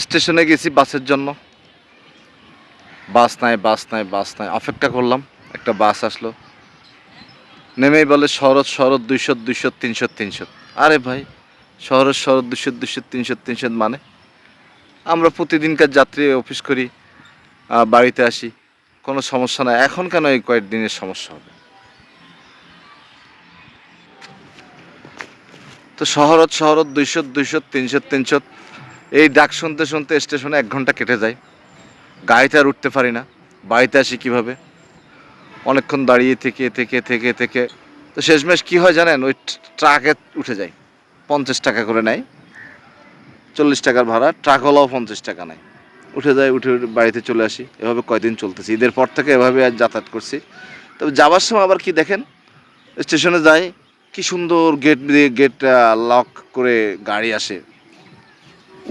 স্টেশনে গেছি বাসের জন্য। বাস নাই বাস নাই বাস নাই। অপেক্ষা করলাম, একটা বাস আসলো। নেমেই বলে, শরৎ শরৎ দুইশো দুইশো তিনশো তিনশো আরে ভাই শহরের শরৎ দুইশো দুইশো তিনশো তিনশো মানে? আমরা প্রতিদিনকার যাত্রী, অফিস করি বাড়িতে আসি। কোনো সমস্যা নাই। এখন কেন এই কয়েকদিনের সমস্যা হবে? তো শহরত শহরত দুইশো দুইশো তিনশো তিনশো এই ডাক শুনতে শুনতে স্টেশনে এক ঘণ্টা কেটে যায়। গাড়িতে আর উঠতে পারি না। বাড়িতে আসি কীভাবে? অনেকক্ষণ দাঁড়িয়ে থেকে থেকে থেকে থেকে। তো শেষমেশ কী হয় জানেন? ওই ট্রাকে উঠে যায়। পঞ্চাশ টাকা করে নেয়। চল্লিশ টাকার ভাড়া। ট্রাকওয়ালাও পঞ্চাশ টাকা নেয়। উঠে যায়, উঠে বাড়িতে চলে আসি। এভাবে কয়দিন চলতেছি। ঈদের পর থেকে এভাবে আর যাতায়াত করছি। তবে যাওয়ার সময় আবার কি দেখেন? স্টেশনে যাই কি সুন্দর গেট দিয়ে গেট লক করে গাড়ি আসে।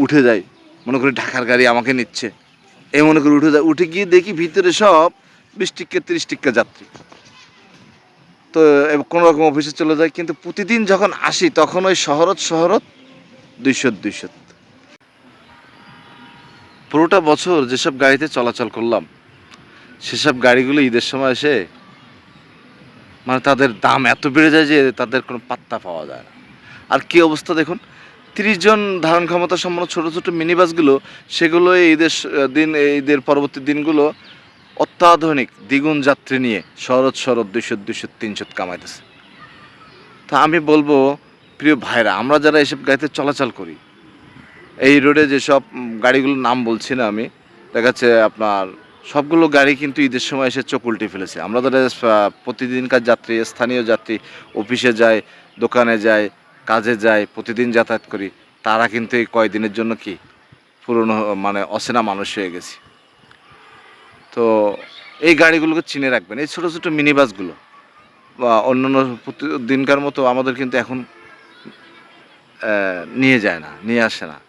উঠে যায় মনে করি ঢাকার গাড়ি আমাকে নিচ্ছে। এই মনে করি উঠে যায় উঠে গিয়ে দেখি ভিতরে সব বিশ টিক্কা তিরিশ টিক্কা যাত্রী। তো কোনো রকম অফিসে চলে যায় কিন্তু প্রতিদিন যখন আসি, তখন ওই শহরত শহরত দুইশো দুইশো পুরোটা বছর যেসব গাড়িতে চলাচল করলাম, সেসব গাড়িগুলো ঈদের সময় এসে মানে তাদের দাম এত বেড়ে যায় যে তাদের কোনো পাত্তা পাওয়া যায় না। আর কি অবস্থা দেখুন? তিরিশ জন ধারণ ক্ষমতা সম্পন্ন ছোটো ছোটো মিনি বাসগুলো সেগুলো ঈদের দিন ঈদের পরবর্তী দিনগুলো অত্যাধুনিক, দ্বিগুণ যাত্রী নিয়ে শরৎ শরৎ, দুইশো দুইশো, তিনশো কামাইতেছে। তা আমি বলব, প্রিয় ভাইরা, আমরা যারা এসব গাড়িতে চলাচল করি, এই রোডে যেসব গাড়িগুলোর নাম বলছি না আমি, দেখা যাচ্ছে আপনার সবগুলো গাড়ি কিন্তু ঈদের সময় এসে চোখ উল্টে ফেলেছে। আমরা যারা প্রতিদিনকার যাত্রী, স্থানীয় যাত্রী, অফিসে যায় দোকানে যায় কাজে যায় প্রতিদিন যাতায়াত করি, তারা কিন্তু এই কয়দিনের জন্য কি পুরনো মানে অচেনা মানুষ হয়ে গেছি। তো এই গাড়িগুলোকে চিনে রাখবেন, এই ছোটো ছোটো মিনি বাসগুলো, বা অন্যান্য প্রতি- দিনকার মতো আমাদের কিন্তু এখন নিয়ে যায় না, নিয়ে আসে না।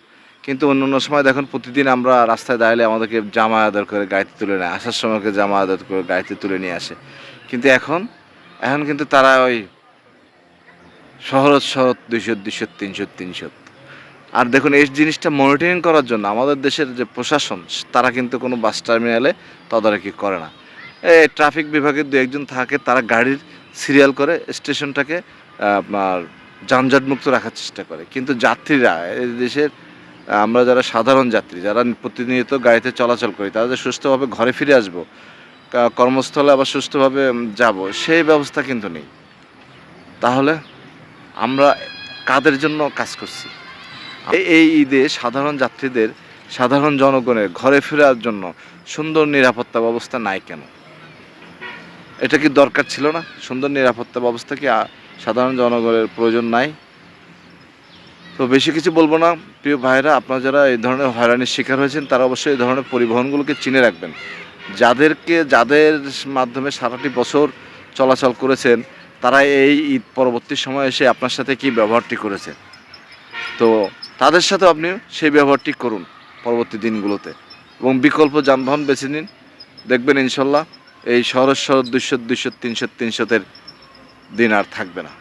কিন্তু অন্য অন্য সময় দেখুন, প্রতিদিন আমরা রাস্তায় দাঁড়ালে আমাদেরকে জামা আদর করে গাড়িতে তুলে নেয়, আসার সময়কে জামা আদর করে গাড়িতে তুলে নিয়ে আসে। কিন্তু এখন এখন কিন্তু তারা ওই শহরত শহরত দুইশো দুইশো, তিনশো তিনশো। আর দেখুন, এই জিনিসটা মনিটরিং করার জন্য আমাদের দেশের যে প্রশাসন, তারা কিন্তু কোনো বাস টার্মিনালে তদারকি করে না। এই ট্রাফিক বিভাগের দু একজন থাকে, তারা গাড়ির সিরিয়াল করে স্টেশনটাকে আপনার যানজটমুক্ত রাখার চেষ্টা করে। কিন্তু যাত্রীরা, এই দেশের, আমরা যারা সাধারণ যাত্রী, যারা প্রতিনিয়ত গাড়িতে চলাচল করি, তারা যে সুস্থভাবে ঘরে ফিরে আসব কর্মস্থলে আবার সুস্থভাবে যাব, সেই ব্যবস্থা কিন্তু নেই। তাহলে আমরা কাদের জন্য কাজ করছি? এই- ঈদে সাধারণ যাত্রীদের, সাধারণ জনগণের ঘরে ফেরার জন্য সুন্দর নিরাপত্তা ব্যবস্থা নাই কেন? এটা কি দরকার ছিল না? সুন্দর নিরাপত্তা ব্যবস্থা কি সাধারণ জনগণের প্রয়োজন নাই? তো বেশি কিছু বলব না। প্রিয় ভাইরা আপনারা যারা এই ধরনের হয়রানির শিকার হয়েছেন, তারা অবশ্যই এই ধরনের পরিবহনগুলোকে চিনে রাখবেন। যাদেরকে, যাদের মাধ্যমে সারাটি বছর চলাচল করেছেন তারা এই ঈদ পরবর্তী সময় এসে আপনার সাথে কি ব্যবহারটি করেছে? তো তাদের সাথে আপনি সেই ব্যবহারটি করুন পরবর্তী দিনগুলোতে। এবং বিকল্প যানবাহন বেছে নিন। দেখবেন ইনশাল্লাহ এই শহরের শহর দুইশো দুইশো, তিনশো, তিনশোতের দিন আর থাকবে না।